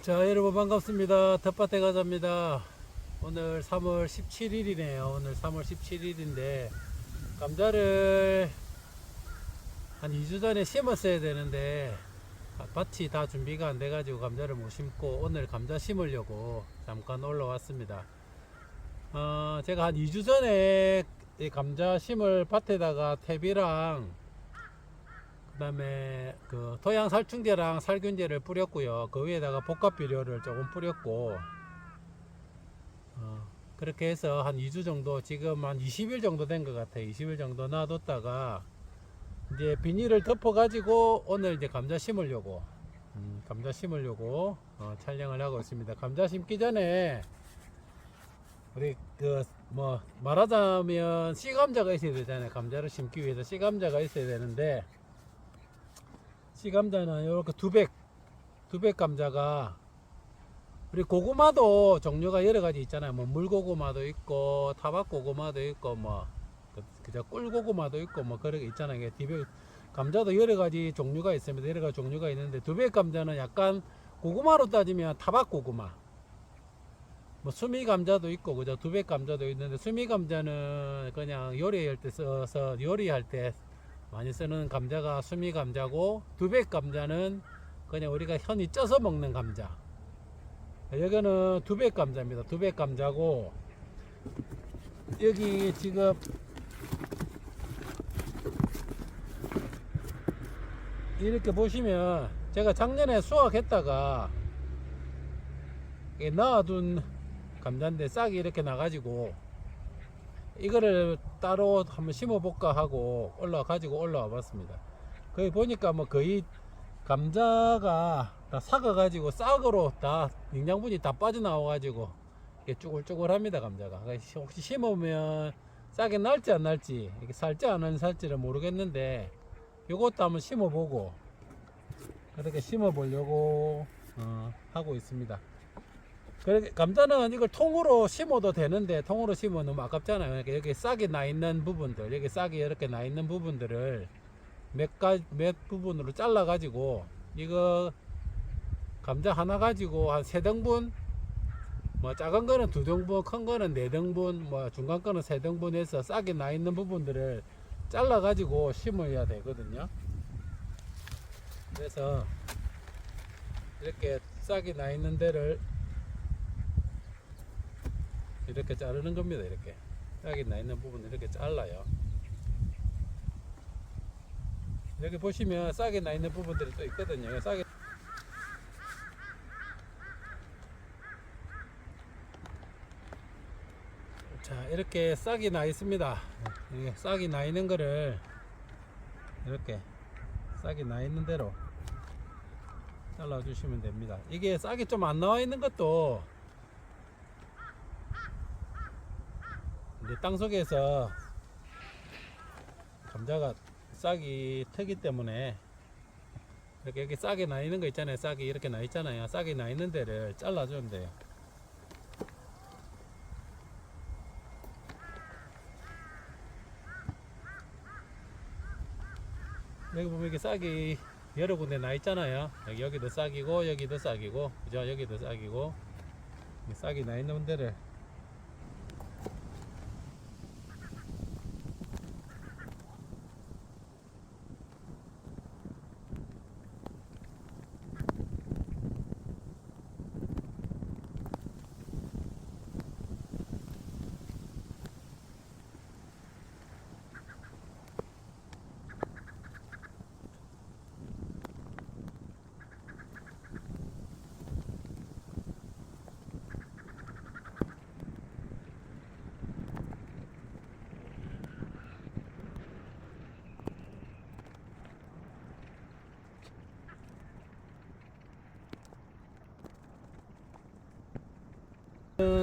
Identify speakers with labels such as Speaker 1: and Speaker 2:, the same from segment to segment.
Speaker 1: 자 여러분 반갑습니다. 텃밭에 가자입니다. 오늘 3월 17일이네요. 오늘 3월 17일인데 감자를 한 2주 전에 심었어야 되는데 아, 밭이 다 준비가 안 돼 가지고 감자를 못 심고 오늘 감자 심으려고 잠깐 올라왔습니다. 어, 제가 한 2주 전에 이 감자 심을 밭에다가 퇴비랑 그다음에 그 토양 살충제랑 살균제를 뿌렸고요. 그 위에다가 복합 비료를 조금 뿌렸고 어, 그렇게 해서 한 2주 정도 지금 한 20일 정도 된 것 같아요. 20일 정도 놔뒀다가 이제 비닐을 덮어 가지고 오늘 이제 감자 심으려고 음, 감자 심으려고 어, 촬영을 하고 있습니다. 감자 심기 전에 우리 그 뭐 말하자면 씨감자가 있어야 되잖아요. 감자를 심기 위해서 씨감자가 있어야 되는데 씨 감자는 이렇게 두백 두백 감자가 우리 고구마도 종류가 여러 가지 있잖아요. 뭐 물고구마도 있고 타박고구마도 있고 뭐 그- 그저 꿀고구마도 있고 뭐 그런 게 있잖아요. 디백 감자도 여러 가지 종류가 있습니다. 여러 가지 종류가 있는데 두백 감자는 약간 고구마로 따지면 타박고구마 뭐 수미 감자도 있고 그저 두백 감자도 있는데 수미 감자는 그냥 요리할 때 써서 요리할 때 많이 쓰는 감자가 수미 감자고 두백 감자는 그냥 우리가 현이 쪄서 먹는 감자. 여기는 두백 감자입니다. 두백 감자고 여기 지금 이렇게 보시면 제가 작년에 수확했다가 넣어둔 감자인데 싹이 이렇게 나가지고 이거를 따로 한번 심어볼까 하고 올라와 가지고 올라와 봤습니다. 거기 보니까 뭐 거의 감자가 다 삭아 가지고 싹으로 다 영양분이 다 빠져나와 가지고 이게 쭈글쭈글합니다 감자가. 그래서 혹시 심으면 싹이 날지 안 날지 이게 살지 안 살지를 모르겠는데 요것도 한번 심어보고 그렇게 심어보려고 어, 하고 있습니다. 그렇게 감자는 이걸 통으로 심어도 되는데 통으로 심으면 너무 아깝잖아요. 그러니까 여기 싹이 나 있는 부분들, 여기 싹이 이렇게 나 있는 부분들을 몇 가, 몇 부분으로 잘라 가지고 이거 감자 하나 가지고 한 세 등분, 뭐 작은 거는 두 등분, 큰 거는 네 등분, 뭐 중간 거는 세 등분 해서 싹이 나 있는 부분들을 잘라 가지고 심어야 되거든요. 그래서 이렇게 싹이 나 있는 데를 이렇게 자르는 겁니다. 이렇게 싹이 나 있는 부분 이렇게 잘라요. 여기 보시면 싹이 나 있는 부분들이 또 있거든요. 싹이 자 이렇게 싹이 나 있습니다. 이게 싹이 나 있는 거를 이렇게 싹이 나 있는 대로 잘라 주시면 됩니다. 이게 싹이 좀 안 나와 있는 것도 이제 땅 속에서 감자가 싹이 트기 때문에 이렇게 여기 싹이 나 있는 거 있잖아요. 싹이 이렇게 나 있잖아요. 싹이 나 있는 데를 잘라주면 돼요. 여기 보면 이렇게 싹이 여러 군데 나 있잖아요. 여기 여기도 싹이고 여기도 싹이고 그죠? 여기도 싹이고 이 싹이 나 있는 데를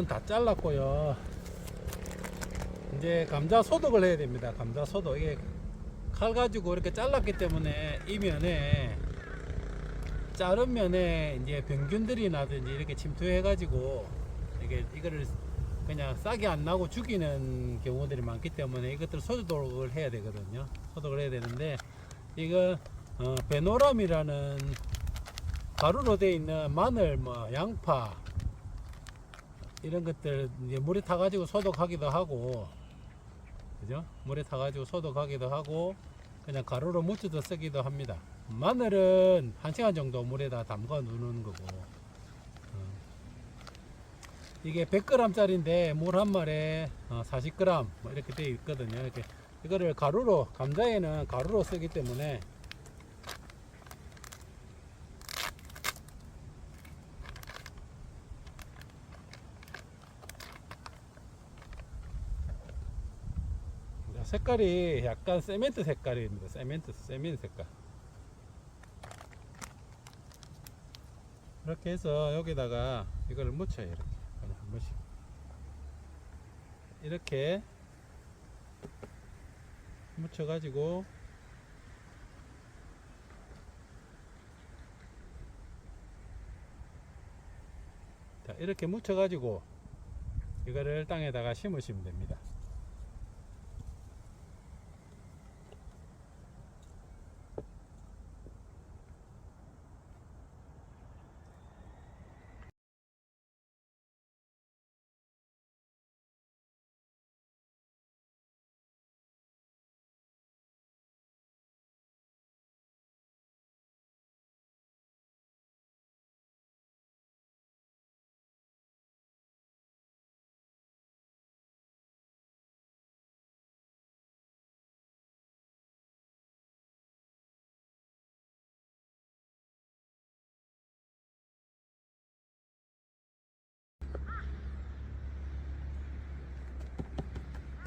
Speaker 1: 다 잘랐고요. 이제 감자 소독을 해야 됩니다. 감자 소독. 이게 칼 가지고 이렇게 잘랐기 때문에 이 면에 자른 면에 이제 병균들이 나든지 이렇게 침투해 가지고 이게 이거를 그냥 싹이 안 나고 죽이는 경우들이 많기 때문에 이것들 소독을 해야 되거든요. 소독을 해야 되는데 이거 어, 베노람이라는 가루로 되어 있는 마늘, 뭐 양파 이런 것들 이제 물에 타가지고 소독하기도 하고, 그죠? 물에 타가지고 소독하기도 하고, 그냥 가루로 묻혀서 쓰기도 합니다. 마늘은 한 시간 정도 물에다 담가 두는 거고, 어. 이게 100g짜리인데 물한 마리에 40g 뭐 이렇게 되어 있거든요. 이렇게 이거를 가루로 감자에는 가루로 쓰기 때문에 색깔이 약간 세멘트 색깔입니다. 세멘트 세멘트 색깔. 이렇게 해서 여기다가 이걸 묻혀요. 이렇게 그냥 한 번씩 이렇게 묻혀가지고 자 이렇게 묻혀가지고 이거를 땅에다가 심으시면 됩니다.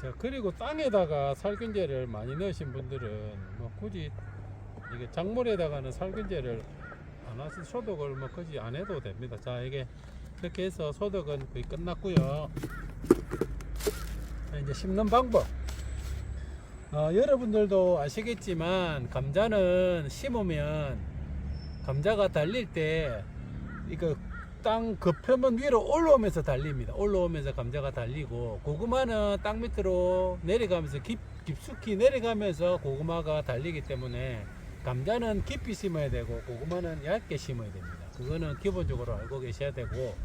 Speaker 1: 자 그리고 땅에다가 살균제를 많이 넣으신 분들은 뭐 굳이 이게 작물에다가는 살균제를 안 하시 소독을 뭐 굳이 안 해도 됩니다. 자 이게 이렇게 해서 소독은 거의 끝났고요. 자, 이제 심는 방법. 어, 여러분들도 아시겠지만 감자는 심으면 감자가 달릴 때 이거 땅 그 표면 위로 올라오면서 달립니다. 올라오면서 감자가 달리고 고구마는 땅 밑으로 내려가면서 깊, 깊숙이 내려가면서 고구마가 달리기 때문에 감자는 깊이 심어야 되고 고구마는 얇게 심어야 됩니다. 그거는 기본적으로 알고 계셔야 되고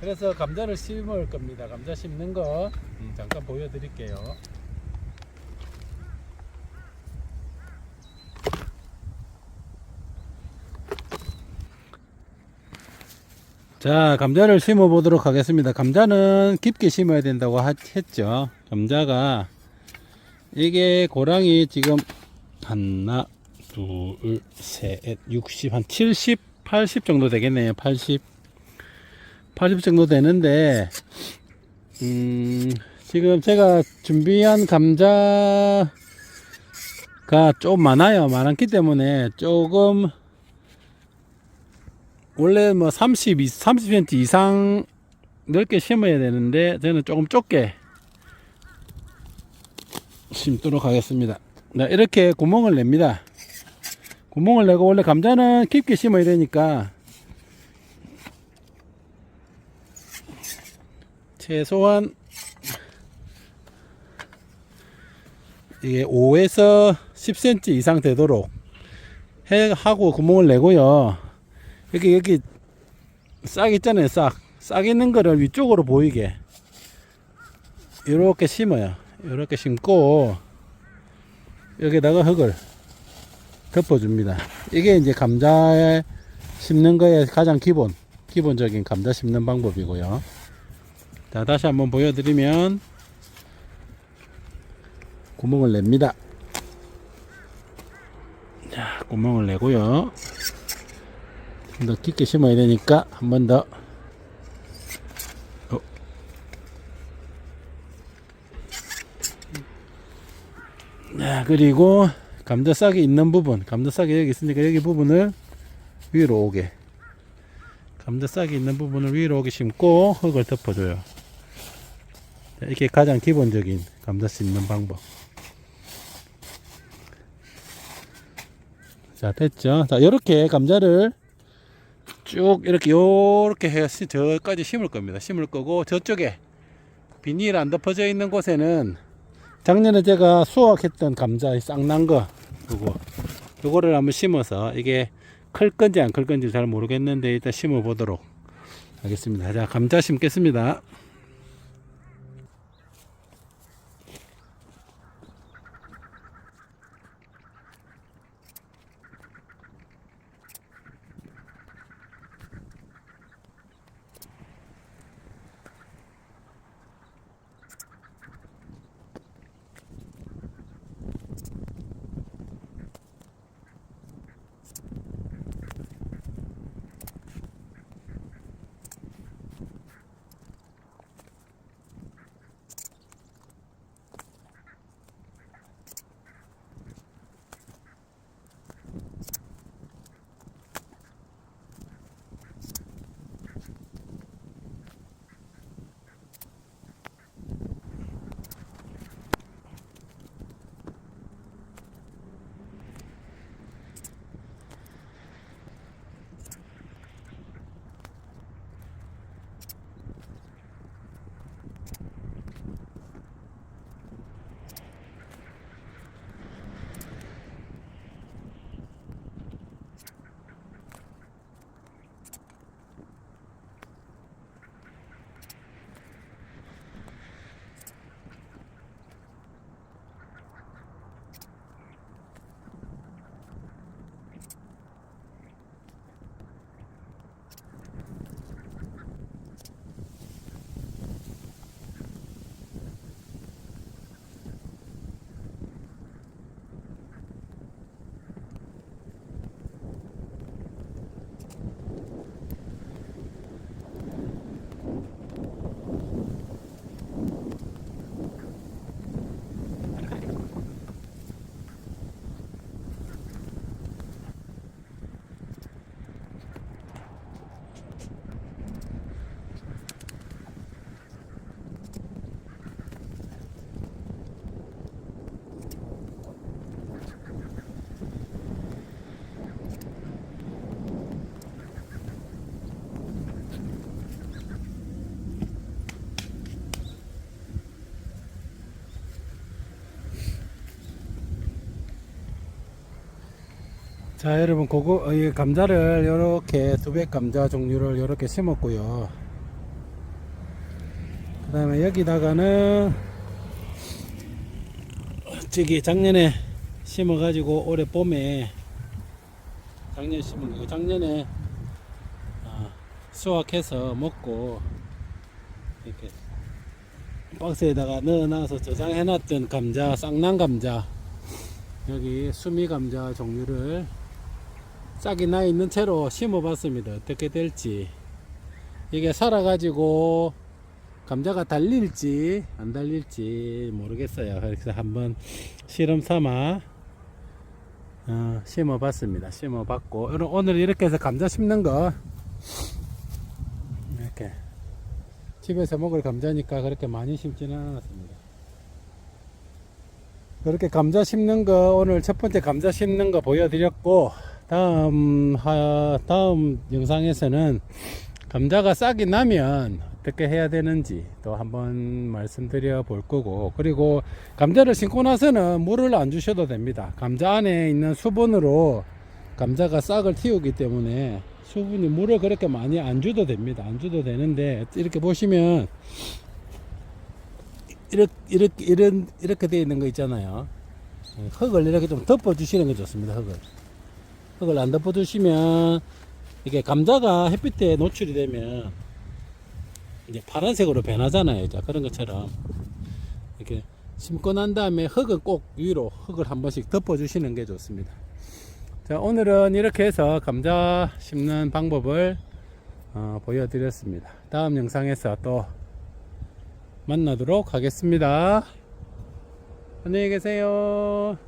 Speaker 1: 그래서 감자를 심을 겁니다. 감자 심는 거 음, 잠깐 보여드릴게요. 자, 감자를 심어 보도록 하겠습니다. 감자는 깊게 심어야 된다고 하- 했죠. 감자가 이게 고랑이 지금 하나, 둘, 셋, 60, 한 70, 80 정도 되겠네요. 80. 80 정도 되는데, 음, 지금 제가 준비한 감자가 좀 많아요. 많았기 때문에 조금 원래 뭐 30, 30cm 이상 넓게 심어야 되는데 저는 조금 좁게 심도록 하겠습니다. 네, 이렇게 구멍을 냅니다. 구멍을 내고 원래 감자는 깊게 심어야 되니까 최소한 이게 5에서 10cm 이상 되도록 해 하고 구멍을 내고요. 여기 여기 싹 있잖아요 싹. 싹 있는 거를 위쪽으로 보이게 이렇게 심어요. 이렇게 심고 여기다가 흙을 덮어줍니다. 이게 이제 감자에 심는 거에 가장 기본 기본적인 감자 심는 방법이고요. 자 다시 한번 보여드리면 구멍을 냅니다. 자 구멍을 내고요. 좀더 깊게 심어야 되니까 한 번 더. 어. 자, 그리고 감자싹이 있는 부분, 감자싹이 여기 있으니까 여기 부분을 위로 오게. 감자싹이 있는 부분을 위로 오게 심고 흙을 덮어줘요. 자, 이게 가장 기본적인 감자 심는 방법. 자, 됐죠? 자, 이렇게 감자를 쭉 이렇게 요렇게 해서 저까지 심을 겁니다. 심을 거고 저쪽에 비닐 안 덮어져 있는 곳에는 작년에 제가 수확했던 감자 쌍난 거 요거 요거를 한번 심어서 이게 클 건지 안 클 건지 잘 모르겠는데 일단 심어 보도록 하겠습니다. 자, 감자 심겠습니다. 자 여러분 고거 어, 이 감자를 이렇게 두백 감자 종류를 이렇게 심었고요. 그 다음에 여기다가는 저기 작년에 심어 가지고 올해 봄에 작년에 심은 거 작년에 아, 수확해서 먹고 이렇게 박스에다가 넣어놔서 저장해 놨던 감자 쌍난 감자 여기 수미 감자 종류를 싹이 나 있는 채로 심어 봤습니다. 어떻게 될지. 이게 살아 가지고 감자가 달릴지 안 달릴지 모르겠어요. 그래서 한번 실험 삼아 어, 심어 봤습니다. 심어 봤고 오늘 이렇게 해서 감자 심는 거 이렇게 집에서 먹을 감자니까 그렇게 많이 심지는 않았습니다. 그렇게 감자 심는 거 오늘 첫 번째 감자 심는 거 보여드렸고 다음 하, 다음 영상에서는 감자가 싹이 나면 어떻게 해야 되는지 또 한번 말씀드려 볼 거고 그리고 감자를 심고 나서는 물을 안 주셔도 됩니다. 감자 안에 있는 수분으로 감자가 싹을 틔우기 때문에 수분이 물을 그렇게 많이 안 줘도 됩니다. 안 줘도 되는데 이렇게 보시면 이렇게 이렇게 이런 이렇게 되어 있는 거 있잖아요. 흙을 이렇게 좀 덮어 주시는 게 좋습니다 흙을 흙을 안 덮어 두시면 이게 감자가 햇빛에 노출이 되면 이제 파란색으로 변하잖아요. 자, 그런 것처럼 이렇게 심고 난 다음에 흙은 꼭 위로 흙을 한 번씩 덮어 주시는 게 좋습니다. 자, 오늘은 이렇게 해서 감자 심는 방법을 어, 보여드렸습니다. 다음 영상에서 또 만나도록 하겠습니다. 안녕히 계세요.